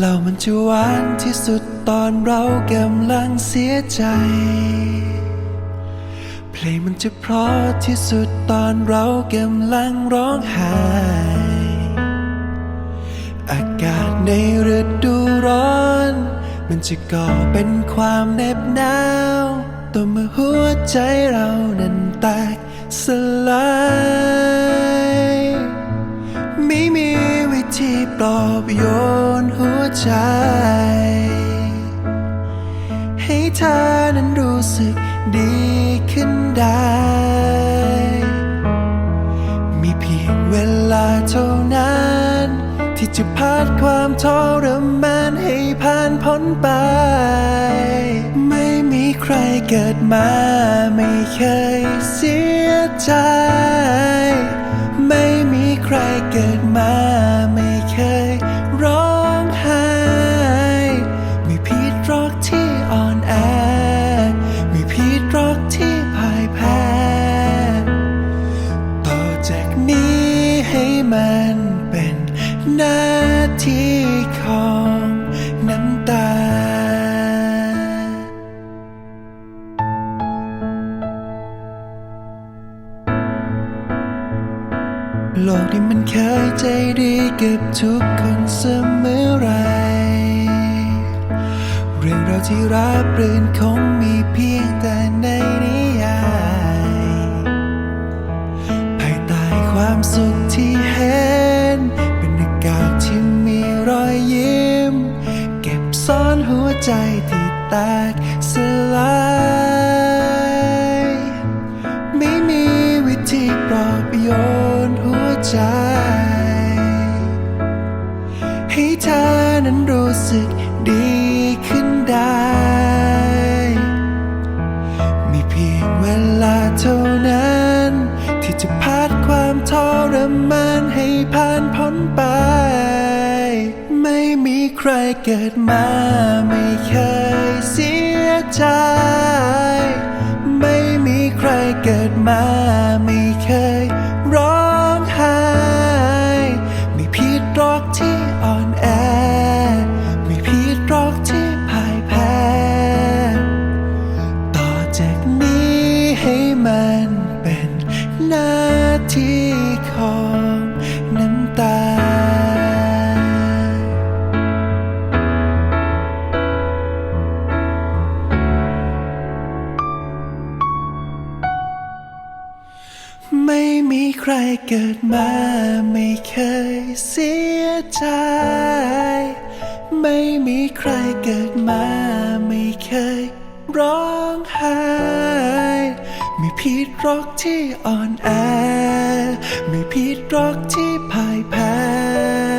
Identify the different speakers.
Speaker 1: เรามันจะหวานที่สุดตอนเรากำลังเสียใจ เพลงมันจะเพราะที่สุดตอนเรากำลังร้องไห้ อากาศในฤดูร้อน มันจะก่อเป็นความเหน็บหนาวต่อเมื่อหัวใจเรานั้นแตกสลายไม่มีวิธีปลอบโยน ใจ ให้เธอนั้นรู้สึกดีขึ้นได้ มีเพียงเวลาเท่านั้น ที่จะพาดความทรมานให้ผ่านพ้นไป ไม่มีใครเกิดมาไม่เคยเสียใจ มันเป็นหน้าที่ของน้ำตา โลกนี้มันเคยใจดีกับทุกคนเสมอไร เรื่องราวที่ราบรื่นคง ใจที่แตกสลายไม่มีวิธีปลอบโยนหัวใจ ให้เธอนั้นรู้สึกดีขึ้นได้ มีเพียงเวลาเท่านั้น ที่จะพาดความทรมานให้ผ่านพ้นไป ใครเกิดมาไม่เคยเสียใจ ไม่มีใครเกิดมา ไม่มีใครเกิดมาไม่เคยเสียใจ ไม่มีใครเกิดมาไม่เคยร้องไห้ไม่ผิดรอกที่อ่อนแอ ไม่ผิดรอกที่พ่ายแพ้